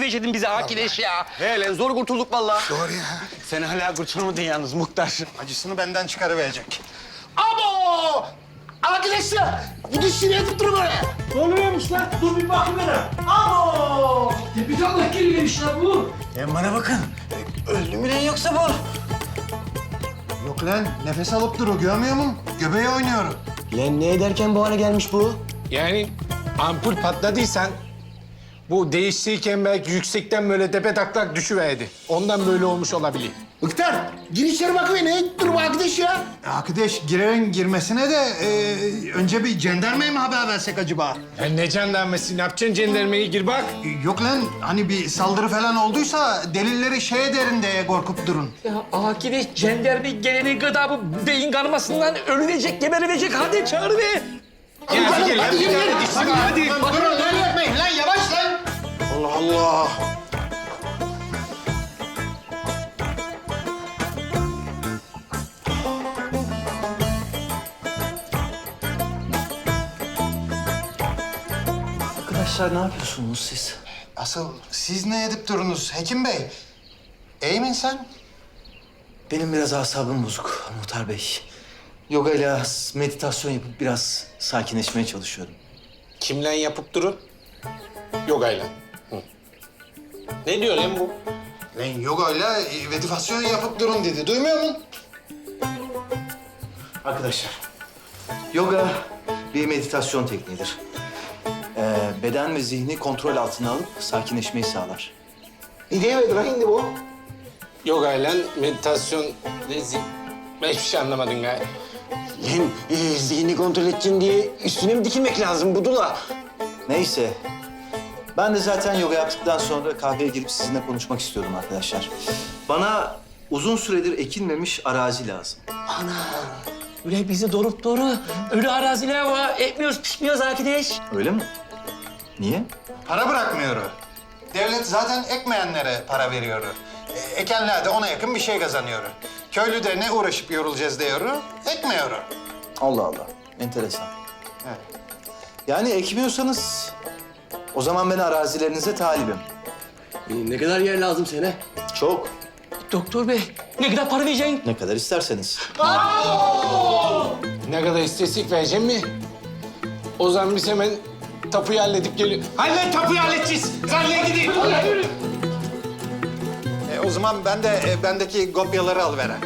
öldürüverecektin bizi Akileş ya. He lan zor kurtulduk vallahi. Doğru ya. Sen hala kurtulamadın yalnız Muhtar. Acısını benden çıkarıverecek. Abo! Arkadaşlar, bu diş şuraya tutturun böyle. Ne oluyormuş lan? Dur bir bakayım hele. Amo! Tepki Allah girivermiş lan bu. Hem bana bakın. Öldü mü lan yoksa bu? Yok lan, nefes alıp duru görmüyor musun? Göbeğe oynuyor. Lan ne ederken bu hale gelmiş bu? Yani ampul patladıysan bu değiştiyken belki yüksekten böyle tepe taklak düşüverdi. Ondan böyle olmuş olabilir. Mıktar, gir içeri bakayım. Ne dur bu arkadaş ya? Arkadaş, girerin girmesine de e, önce bir jandarmaya mı haber versek acaba? Ya ne jandarması? Ne yapacaksın jandarmayı gir bak. E, Yok lan, hani bir saldırı falan olduysa delilleri şey ederin diye korkup durun. Ya Akileş cenderme gelene kadar bu beyin kanamasından ölünecek, geberilecek. Hadi çağır be. Ya hadi gel lan. Hadi yürü, yürü. Hadi, hadi. Durun, öyle yapmayın lan, yavaş lan. Allah Allah. Arkadaşlar ne yapıyorsunuz siz? Asıl siz ne edip durunuz Hekim Bey? İyi misin sen? Benim biraz asabım bozuk Muhtar Bey. Yoga ile meditasyon yapıp biraz sakinleşmeye çalışıyorum. Kimle yapıp durun? Yogayla. Ne diyor lan bu? Ben yogayla e, meditasyon yapıp durun dedi. Duymuyor musun? Arkadaşlar, yoga bir meditasyon tekniğidir. Ee, beden ve zihni kontrol altına alıp sakinleşmeyi sağlar. Ne diyemedi lan şimdi bu? Yogayla meditasyon... Neyse. Ben hiçbir şey anlamadım galiba. Hem e, zihni kontrol edeceksin diye üstüne mi dikilmek lazım Budula? Neyse. Ben de zaten yoga yaptıktan sonra kahveye girip sizinle konuşmak istiyordum arkadaşlar. Bana uzun süredir ekilmemiş arazi lazım. Öyle bizi dorup doğru ölü araziler var. Ekmiyoruz, pişmiyoruz Akileş. Öyle mi? Niye? Para bırakmıyor. Devlet zaten ekmeyenlere para veriyor. E, ekenler de ona yakın bir şey kazanıyor. Köylü de ne uğraşıp yorulacağız diyor, ekmiyor. Allah Allah. Enteresan. Evet. Yani ekmiyorsanız o zaman ben arazilerinize talibim. Ne kadar yer lazım sana? Çok. Doktor bey, ne kadar para vereceksin? Ne kadar isterseniz. Ne kadar istesek vereceğim mi? O zaman biz hemen tapuyu halledip geliyor. Hallet tapuyu halledeceğiz. Zanneye gideyim. E, o zaman ben de e, bendeki kopyaları al veren.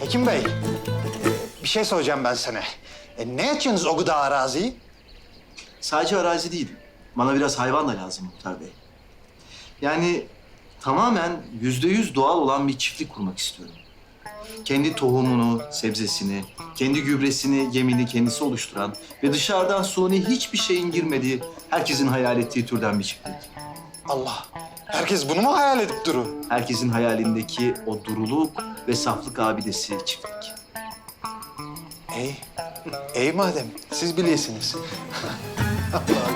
Hekim Bey, e, bir şey soracağım ben sana. E, ne yapacaksınız o kadar araziyi? Sadece arazi değil. Bana biraz hayvan da lazım Muhtar Bey. Yani tamamen yüzde yüz doğal olan bir çiftlik kurmak istiyorum. Kendi tohumunu, sebzesini, kendi gübresini, yemini kendisi oluşturan ve dışarıdan suni hiçbir şeyin girmediği, herkesin hayal ettiği türden bir çiftlik. Allah, herkes bunu mu hayal edip durur? Herkesin hayalindeki o duruluk ve saflık abidesi çiftlik. İyi, iyi madem. Siz biliyorsunuz. Allah Allah.